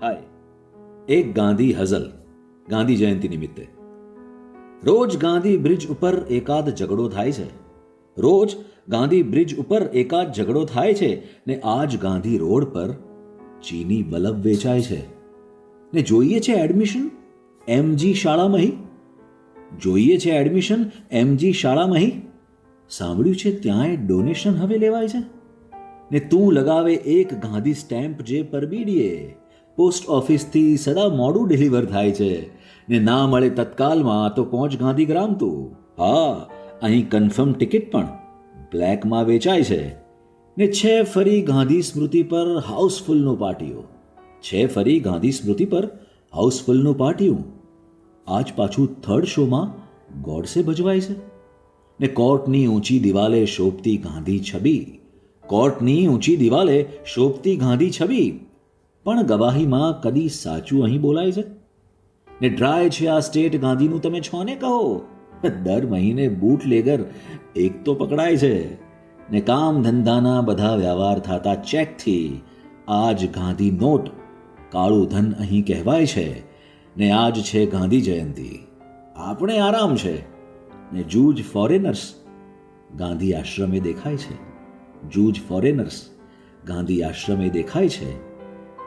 હાય. એક ગાંધી હઝલ, ગાંધી જયંતિ નિમિત્તે. રોજ ગાંધી બ્રિજ ઉપર એકાદ ઝઘડો થાય છે. રોજ ગાંધી બ્રિજ ઉપર એકાદ ઝઘડો થાય છે ને આજ ગાંધી રોડ પર ચીની બલ્બ વેચાય છે. ને જોઈએ છે એડમિશન? એમજી શાળામાં જોઈએ છે એડમિશન? એમજી શાળામાં સાંભળ્યું છે ત્યાંય ડોનેશન હવે લેવાય છે? ને તું લગાવે એક ગાંધી સ્ટેમ્પ જે પરબીડીએ. પોસ્ટ ઓફિસથી સદા મોડું ડિલિવર થાય છે. ને ના મળે તત્કાલમાં તો પહોંચ ગાંધીગ્રામ તું. હા, અહીં કન્ફર્મ ટિકિટ પણ બ્લેકમાં વેચાય છે. ને છે ફરી ગાંધી સ્મૃતિ પર હાઉસફુલનું પાટીઓ છે ફરી ગાંધી સ્મૃતિ પર હાઉસફુલનું પાટિયું આજ પાછું થર્ડ શોમાં ગોડસે ભજવાય છે. ને કોર્ટની ઊંચી દિવાલે શોભતી ગાંધી છબી. કોર્ટની ઊંચી દિવાલે શોભતી ગાંધી છબી. પણ ગવાહીમાં કદી સાચું અહીં બોલાય છે? ને ડ્રાય છે આ સ્ટેટ ગાંધીનું, તમે છો ને કહો? દર મહિને બૂટ લેગર એક તો પકડાય છે. ને કામ ધંધાના બધા વ્યવહાર થતા ચેકથી આજ ગાંધી નોટ કાળું ધન અહીં કહેવાય છે. ને આજ છે ગાંધી જયંતિ. આપણે આરામ છે. ને જૂજ ફોરેનર્સ ગાંધી આશ્રમે દેખાય છે. જૂજ ફોરેનર્સ ગાંધી આશ્રમે દેખાય છે.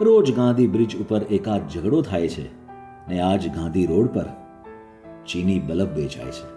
રોજ ગાંધી બ્રિજ ઉપર એકાદ ઝઘડો થાય છે ને આજ ગાંધી રોડ પર ચીની બલબ વેચાય છે.